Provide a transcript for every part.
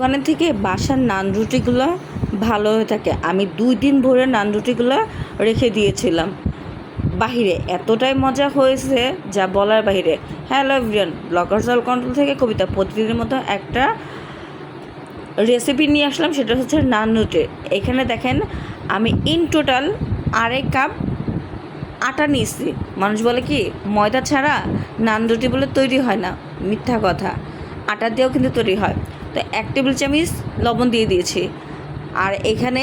দোকানের থেকে বাসার নান রুটিগুলো ভালো হয়ে থাকে। আমি দুই দিন ভরে নান রুটিগুলো রেখে দিয়েছিলাম। বাহিরে এতটাই মজা হয়েছে যা বলার বাহিরে। হ্যালো এভরিয়ান ব্লগার জল কন্ট্রোল থেকে কবিতা প্রতিদিনের মতো একটা রেসিপি নিয়ে আসলাম, সেটা হচ্ছে নান রুটি। এখানে দেখেন, আমি ইন টোটাল আড়াই কাপ আটা নিয়েছি। মানুষ বলে কি, ময়দা ছাড়া নান রুটি বলে তৈরি হয় না। মিথ্যা কথা। আটা দিয়েও কিন্তু তৈরি হয়। তো এক টেবিল চামচ লবণ দিয়ে দিয়েছি। আর এখানে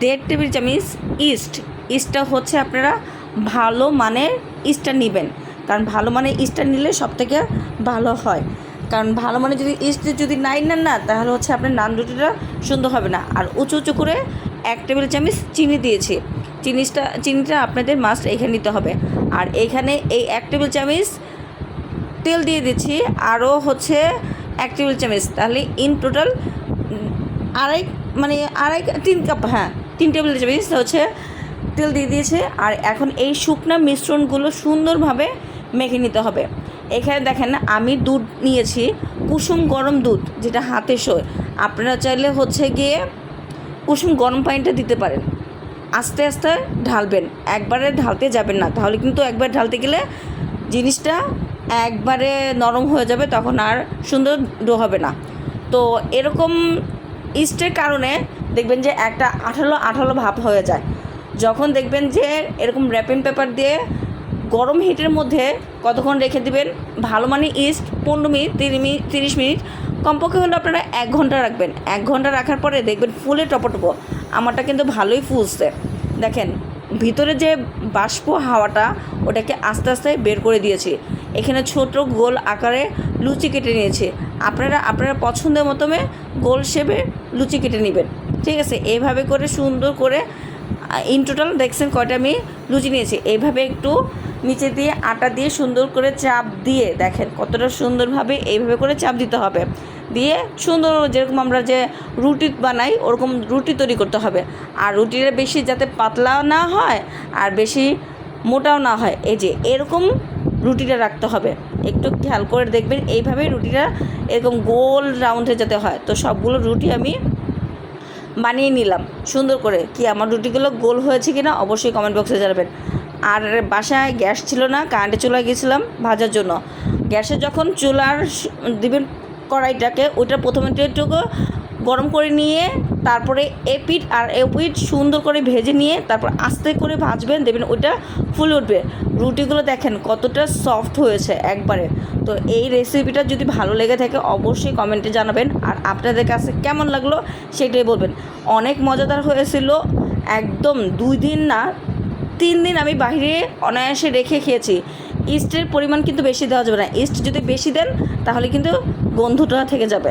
দেড় টেবিল চামচ ইস্ট। ইস্টটা হচ্ছে আপনারা ভালো মানের ইস্টটা নেবেন। কারণ ভালো মানের ইস্টটা নিলে সব থেকে ভালো হয়। কারণ ভালো মানে যদি ইস্ট যদি নাই নেন না, তাহলে হচ্ছে আপনার নান রুটিটা সুন্দর হবে না। আর উঁচু উঁচু করে এক টেবিল চামচ চিনি দিয়েছি। চিনিটা চিনিটা আপনাদের মাস্ট এখানে নিতে হবে। আর এখানে এই এক টেবিল চামচ তেল দিয়ে দিচ্ছি। আরও হচ্ছে এক টেবিল চামচ, তাহলে ইন টোটাল আড়াই মানে আড়াই তিন কাপ হ্যাঁ তিন টেবিল চামচ হচ্ছে তেল দিয়ে দিয়েছে। আর এখন এই শুকনা মিশ্রণগুলো সুন্দরভাবে মেখে নিতে হবে। এখানে দেখেন, আমি দুধ নিয়েছি, কুসুম গরম দুধ, যেটা হাতে সয় আপনারা চাইলে হচ্ছে গিয়ে কুসুম গরম পানিটা দিতে পারেন। আস্তে আস্তে ঢালবেন। একবারে ঢালতে যাবেন না। তাহলে কিন্তু একবার ঢালতে গেলে জিনিসটা একবারে নরম হয়ে যাবে, তখন আর সুন্দর ডো হবে না। তো এরকম ইস্টের কারণে দেখবেন যে একটা আঠালো আঠালো ভাব হয়ে যায়। যখন দেখবেন যে এরকম র্যাপিং পেপার দিয়ে গরম হিটের মধ্যে কতক্ষণ রেখে দিবেন, ভালো মানে ইস্ট পনেরো মিনিট মিনিট, তিরিশ মিনিট, কমপক্ষে হলে আপনারা এক ঘণ্টা রাখবেন। এক ঘণ্টা রাখার পরে দেখবেন ফুলে টপটপো। আমারটা কিন্তু ভালোই ফুলছে। দেখেন, ভিতরে যে বাষ্প হাওয়াটা, ওটাকে আস্তে আস্তে বের করে দিয়েছি। এখানে ছোট গোল আকারে লুচি কেটে নিয়েছে। আপনারা আপনারা পছন্দের মতমে গোল শেপে লুচি কেটে নেবেন। ঠিক আছে? এইভাবে করে সুন্দর করে ইন টোটাল দেখছেন কয়টা আমি লুচি নিয়েছি। এইভাবে একটু নিচে দিয়ে আটা দিয়ে সুন্দর করে চাপ দিয়ে দেখেন কতটা সুন্দরভাবে এইভাবে করে চাপ দিতে হবে। দিয়ে সুন্দর যেরকম আমরা যে রুটি বানাই, ওরকম রুটি তৈরি করতে হবে। আর রুটিটা বেশি যাতে পাতলাও না হয় আর বেশি মোটাও না হয়। এই যে এরকম রুটিটা রাখতে হবে। একটু খেয়াল করে দেখবেন, এইভাবেই রুটিটা এরকম গোল রাউন্ডে যাতে হয়। তো সবগুলো রুটি আমি বানিয়ে নিলাম। সুন্দর করে। কি, আমার রুটিগুলো গোল হয়েছে কি না অবশ্যই কমেন্ট বক্সে জানাবেন। আর বাসায় গ্যাস ছিল না কারেন্টে চুলা গিয়েছিলাম ভাজার জন্য। গ্যাসে যখন চুলার দিবেন কড়াইটাকে, ওইটা প্রথমে একটু গরম করে নিয়ে তারপরে এপিট আর এপিট সুন্দর করে ভেজে নিয়ে তারপর আস্তে করে ভাজবেন। দেখবেন ওইটা ফুল উঠবে। রুটিগুলো দেখেন কতটা সফট হয়েছে একবারে। তো এই রেসিপিটা যদি ভালো লেগে থাকে অবশ্যই কমেন্টে জানাবেন। আর আপনাদের কাছে কেমন লাগল সেটাই বলবেন। অনেক মজাদার হয়েছিল। একদম দুই দিন না, তিন দিন আমি বাইরে অনায়াসে রেখে খেয়েছি। ইস্টের পরিমাণ কিন্তু বেশি দেওয়া যাবে না। ইস্ট যদি বেশি দেন তাহলে কিন্তু গন্ধটা থেকে যাবে।